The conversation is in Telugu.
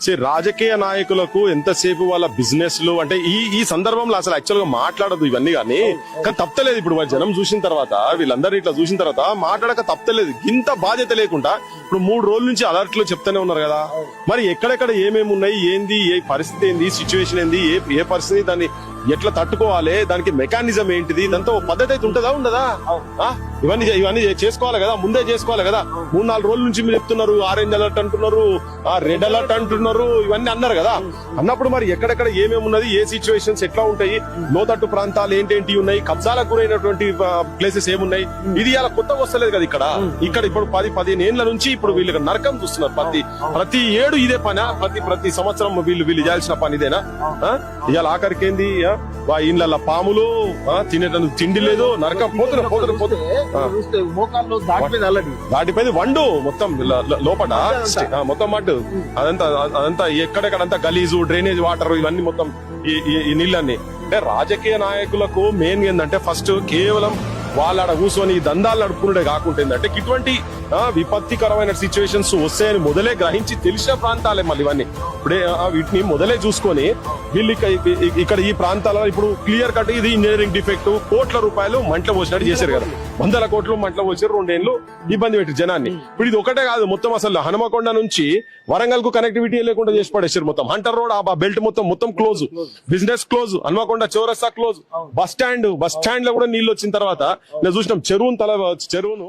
సే రాజకీయ నాయకులకు ఎంతసేపు వాళ్ళ బిజినెస్లు అంటే ఈ ఈ సందర్భంలో అసలు యాక్చువల్గా మాట్లాడదు ఇవన్నీ కానీ కానీ తప్పలేదు ఇప్పుడు వాళ్ళ జనం చూసిన తర్వాత వీళ్ళందరూ ఇట్లా చూసిన తర్వాత మాట్లాడక తప్పలేదు ఇంత బాధ్యత లేకుండా ఇప్పుడు మూడు రోజుల నుంచి అలర్ట్లో చెప్తానే ఉన్నారు కదా. మరి ఎక్కడెక్కడ ఏమేమి ఉన్నాయి ఏంది ఏ పరిస్థితి ఏంది సిచ్యువేషన్ ఏంది ఏ ఏ పరిస్థితి దాన్ని ఎట్లా తట్టుకోవాలి? దానికి మెకానిజం ఏంటిది? ఇదంతా ఓ పద్ధతి అయితే ఉంటుందా ఉండదా? ఆ? ఇవన్నీ ఇవన్నీ చేసుకోవాలి కదా ముందే చేసుకోవాలి కదా. మూడు నాలుగు రోజుల నుంచి మీరు చెప్తున్నారు ఆరెంజ్ అలర్ట్ అంటున్నారు ఆ రెడ్ అలర్ట్ అంటున్నారు ఇవన్నీ అన్నారు కదా. అన్నప్పుడు మరి ఎక్కడెక్కడ ఏమేమి ఉన్నది ఏ సిచ్యువేషన్స్ ఎట్లా ఉంటాయి లోతట్టు ప్రాంతాలు ఏంటేంటి ఉన్నాయి కబ్జాలకు గురైనటువంటి ప్లేసెస్ ఏమున్నాయి ఇది అలా కొత్తగా వస్తలేదు కదా ఇక్కడ. ఇక్కడ ఇప్పుడు పది పదిహేను ఏళ్ళ నుంచి ఇప్పుడు వీళ్ళకి నరకం చూస్తున్నారు ప్రతి ప్రతి ఏడు ఇదే పని ప్రతి ప్రతి సంవత్సరం వీళ్ళు వీళ్ళు చేయాల్సిన పని ఇదేనా? ఇవాళ ఆఖరికి ఏంది ఆ? వా ఇళ్ళ పాములు? తినేటందుకు తిండి లేదు నరకం ఇక్కడ చూస్తే మోకాళ్ళు దాటిపోయింది వండు మొత్తం లోపల మొత్తం మట్టు అదంతా అదంతా ఎక్కడెక్కడంతా గలీజు డ్రైనేజ్ వాటర్ ఇవన్నీ మొత్తం ఈ నీళ్ళన్ని. అంటే రాజకీయ నాయకులకు మెయిన్ ఏంటంటే ఫస్ట్ కేవలం వాళ్ళ కూర్చొని ఈ దందాలు నడుపుకునే కాకుండా ఏంటంటే ఇటువంటి విపత్తికరమైన సిచ్యువేషన్స్ వస్తాయని మొదలే గ్రహించి తెలిసిన ప్రాంతాలే మళ్ళీ ఇవన్నీ. ఇప్పుడే వీటిని మొదలే చూసుకొని వీళ్ళు ఇక- ఇక- ఇక్కడ ఈ ప్రాంతాలలో ఇప్పుడు క్లియర్ కట్ ఇది ఇంజనీరింగ్ డిఫెక్ట్ కోట్ల రూపాయలు మంటలు పోసినట్టు చేశారు కదా. వందల కోట్లు మంటలు పోసారు రెండేళ్ళు ఇబ్బంది పెట్టి జనాన్ని. ఇప్పుడు ఇది ఒకటే కాదు మొత్తం అసలు హనుమకొండ నుంచి వరంగల్కు కనెక్టివిటీ లేకుండా చేసి పడేసారు మొత్తం. హంటర్ రోడ్ ఆ బెల్ట్ మొత్తం మొత్తం క్లోజ్ బిజినెస్ క్లోజ్ హనుమకొండ చౌరస్తా క్లోజ్ బస్ స్టాండ్ బస్ స్టాండ్లో కూడా నీళ్ళు వచ్చిన తర్వాత నేను చూసినాం చెరువును తల చెరువును